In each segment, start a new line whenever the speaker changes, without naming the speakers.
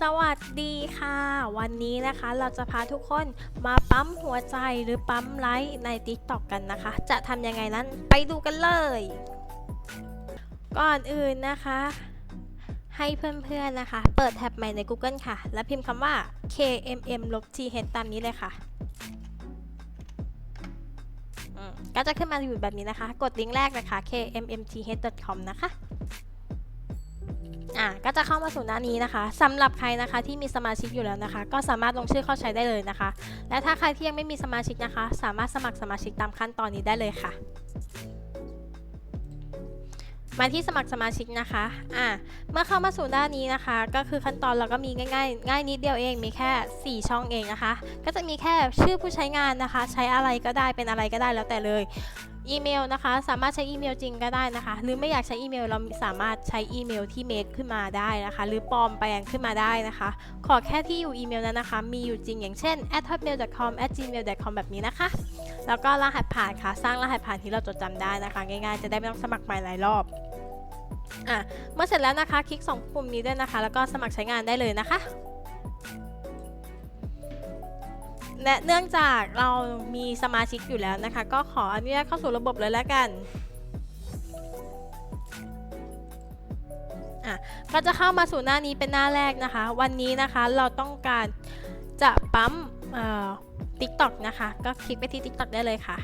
สวัสดีค่ะ วันนี้นะคะเราจะพาทุกคนมาปั๊มหัวใจหรือปั๊มไลค์ใน TikTok กันนะคะ จะทำยังไงนั้นไปดูกันเลย ก่อนอื่นนะคะ ให้เพื่อนๆนะคะ เปิดแท็บใหม่ใน Google ค่ะ และพิมพ์คำว่า kmm th ตามนี้เลยค่ะ ก็จะขึ้นมาอยู่แบบนี้นะคะ กดลิงก์แรกนะคะ kmmth.com นะคะ อะก็จะเข้ามาสู่หน้านี้นะคะสำหรับใครนะคะที่มีสมาชิกอยู่แล้วนะคะ ก็สามารถลงชื่อเข้าใช้ได้เลยนะคะ และถ้าใครที่ยังไม่มีสมาชิกนะคะ สามารถสมัครสมาชิกตามขั้นตอนนี้ได้เลยค่ะมาที่สมัครสมาชิกนะคะ อะเมื่อเข้ามาสู่ด้านนี้นะคะ ก็คือขั้นตอนเราก็มีง่ายๆ ง่ายนิดเดียวเอง มีแค่ 4 ช่องเองนะคะ ก็จะมีแค่ชื่อผู้ใช้งานนะคะ ใช้อะไรก็ได้ เป็นอะไรก็ได้แล้วแต่เลย อีเมลนะคะ สามารถใช้อีเมลจริงก็ได้นะคะ หรือไม่อยากใช้อีเมลเราสามารถใช้อีเมลที่เมคขึ้นมาได้นะคะ หรือปลอมแปลงขึ้นมาได้นะคะ ขอแค่ที่อยู่อีเมลนั้นนะคะ มีอยู่จริงอย่างเช่น hotmail.com gmail.com แบบนี้นะคะ แล้วก็รหัสผ่านค่ะ สร้างรหัสผ่านที่เราจดจำได้นะคะ ง่ายๆ จะได้ไม่ต้องสมัครใหม่หลายรอบอะเมื่อเสร็จแล้วนะคะ คลิก 2 ปุ่มนี้ด้วยนะคะ แล้วก็สมัครใช้งานได้เลยนะคะ และเนื่องจากเรามีสมาชิกอยู่แล้วนะคะ ก็ขออนุญาตเข้าสู่ระบบเลยแล้วกันอะก็จะเข้ามาสู่หน้านี้เป็นหน้าแรกนะคะ วันนี้นะคะเราต้องการจะปั๊มติ๊กต็อกนะคะ ก็คลิกไปที่ TikTok ได้เลยค่ะ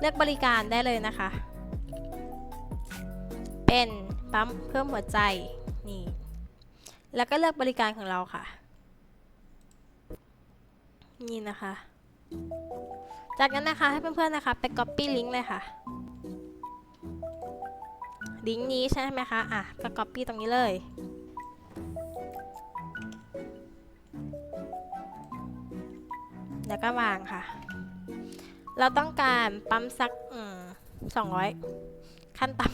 เลือกบริการได้เลยนะคะ เป็นปั๊มเพิ่มหัวใจนี่แล้วก็เลือกบริการของเราค่ะ นี่นะคะ จากนั้นนะคะให้เพื่อนๆนะคะ ไป copy ลิงก์เลยค่ะ ลิงก์นี้ใช่ไหมคะ อะก็ copy ตรงนี้เลยแล้วก็วางค่ะ เราต้องการปั๊มสักสองร้อยขั้นต่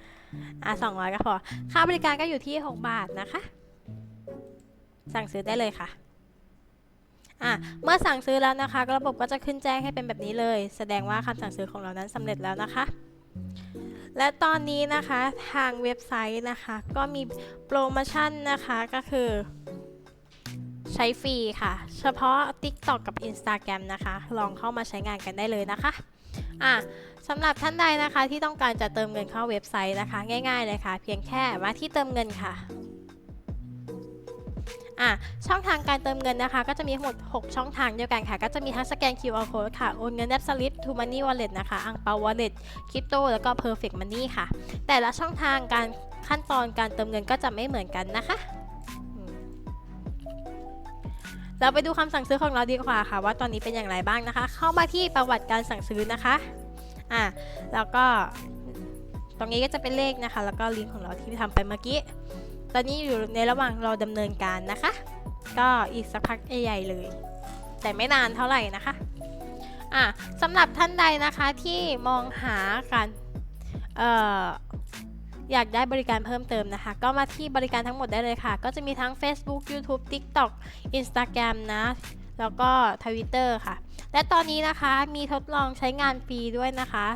ำอะสองร้อยก็พอ ค่าบริการก็อยู่ที่ 6 บาทนะคะ สั่งซื้อได้เลยค่ะ อะเมื่อสั่งซื้อแล้วนะคะ ระบบก็จะขึ้นแจ้งให้เป็นแบบนี้เลย แสดงว่าคำสั่งซื้อของเรานั้นสำเร็จแล้วนะคะ และตอนนี้นะคะทางเว็บไซต์นะคะ ก็มีโปรโมชั่นนะคะก็คือใช้ฟรีค่ะ เฉพาะ TikTok กับ Instagram นะคะ ลองเข้ามาใช้งานกันได้เลยนะคะอะสำหรับท่านใดนะคะที่ต้องการจะเติมเงินเข้าเว็บไซต์นะคะ ง่ายๆเลยค่ะ เพียงแค่มาที่เติมเงินค่ะ อะช่องทางการเติมเงินนะคะ ก็จะมีทั้งหมด 6 ช่องทางเดียวกันค่ะ ก็จะมีทั้งสแกน QR code ค่ะ โอนเงินแนบสลิป to money wallet นะคะ อังเปา wallet คริปโตแล้วก็ perfect money ค่ะ แต่ละช่องทางการขั้นตอนการเติมเงินก็จะไม่เหมือนกันนะคะ เราไปดูคำสั่งซื้อของเราดีกว่าค่ะ ว่าตอนนี้เป็นอย่างไรบ้างนะคะ เข้ามาที่ประวัติการสั่งซื้อนะคะอะแล้วก็ตรงนี้ก็จะเป็นเลขนะคะ แล้วก็ลิงก์ของเราที่ทำไปเมื่อกี้ ตอนนี้อยู่ในระหว่างรอดำเนินการนะคะ ก็อีกสักพักใหญ่ๆเลย แต่ไม่นานเท่าไหร่นะคะอะสำหรับท่านใดนะคะที่มองหาการเอ่ออยากได้บริการเพิ่มเติมนะคะ ก็มาที่บริการทั้งหมดได้เลยค่ะ ก็จะมีทั้ง Facebook YouTube TikTok Instagram นะ แล้วก็ Twitter ค่ะ และตอนนี้นะคะมีทดลองใช้งานฟรีด้วยนะคะ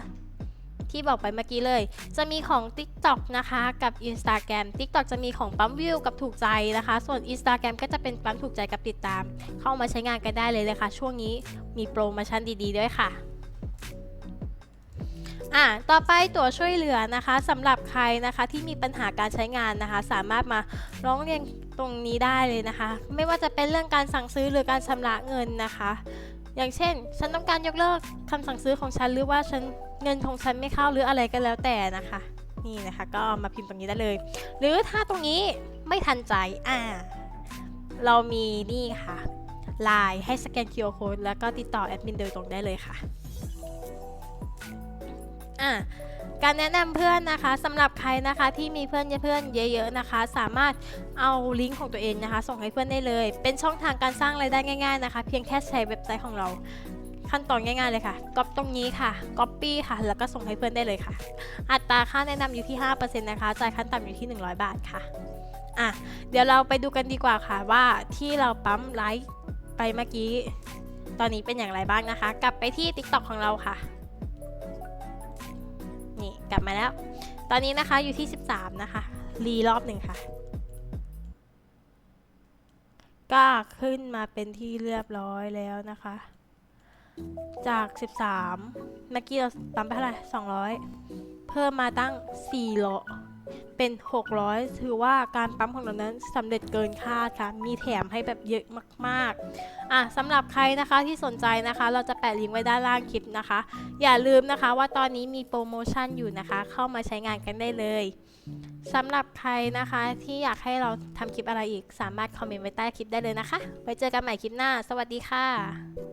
ที่บอกไปเมื่อกี้เลย จะมีของ TikTok นะคะกับ Instagram TikTok จะมีของปั๊มวิวกับถูกใจนะคะ ส่วน Instagram ก็จะเป็นปั๊มถูกใจกับติดตาม เข้ามาใช้งานกันได้เลยเลยค่ะ ช่วงนี้มีโปรโมชั่นดีๆ ด้วยค่ะอะ ต่อไปตัวช่วยเหลือนะคะสำหรับใครนะคะที่มีปัญหาการใช้งานนะคะ สามารถมาร้องเรียนตรงนี้ได้เลยนะคะ ไม่ว่าจะเป็นเรื่องการสั่งซื้อหรือการชำระเงินนะคะ อย่างเช่น ฉันต้องการยกเลิกคำสั่งซื้อของฉันหรือว่าฉัน เงินของฉันไม่เข้าหรืออะไรก็แล้วแต่นะคะ นี่นะคะก็มาพิมพ์ตรงนี้ได้เลย หรือถ้าตรงนี้ไม่ทันใจอ่าเรามีนี่ค่ะไลน์ให้สแกน QR code แล้วก็ติดต่อแอดมินโดยตรงได้เลยค่ะอ่าการแนะนำเพื่อนนะคะสำหรับใครนะคะที่มีเพื่อนเพื่อนเยอะๆนะคะ สามารถเอาลิงก์ของตัวเองนะคะ ส่งให้เพื่อนได้เลย เป็นช่องทางการสร้างรายได้ง่าย ๆนะคะ เพียงแค่ใช้เว็บไซต์ของเรา ขั้นตอนง่ายๆเลยค่ะก๊อปตรงนี้ค่ะ Copy ค่ะ แล้วก็ส่งให้เพื่อนได้เลยค่ะ อัตราค่าแนะนำอยู่ที่ 5%นะคะจ่ายขั้นต่ำอยู่ที่ 100 บาทค่ะอะเปดูกันดีกว่าค่ะว่าที่เราปั๊มไลค์ไปเซ็นอย่างไรบ้างนะคะกลับไปที่ TikTok ของเราค่ะนี่กลับมาแล้วตอนนี้นะคะอยู่ที่หนึ่งค่ะอะกลับาแล้วตอนนี้นะคะอยู่ที่13นะคะรีรอบหนึ่งค่ะอะเดี๋ยวเราไปดูกันดีกว่าค่ะว่าที่เราปั๊มไลค์ไปเมื่อกี้ ตอนนี้เป็นอย่างไรบ้างนะคะ กลับไปที่ TikTok ของเราค่ะ นี่กลับมาแล้ว ตอนนี้นะคะอยู่ที่ 13 นะคะ รีรอบหนึ่งค่ะ ก็ขึ้นมาเป็นที่เรียบร้อยแล้วนะคะ จาก 13เมื่อกี้เราปั๊มไปเท่าไหร่200 เพิ่มมาตั้ง400เป็น 600 ถือว่าการปั๊มของเรานั้นสำเร็จเกินคาดค่ะ มีแถมให้แบบเยอะมากๆ อะสำหรับใครนะคะที่สนใจนะคะ เราจะแปะลิงก์ไว้ด้านล่างคลิปนะคะ อย่าลืมนะคะว่าตอนนี้มีโปรโมชั่นอยู่นะคะ เข้ามาใช้งานกันได้เลยสำหรับใครนะคะที่อยากให้เราทำคลิปอะไรอีกสามารถคอมเมนต์ไว้ใต้คลิปได้เลยนะคะ ไว้เจอกันใหม่คลิปหน้า สวัสดีค่ะ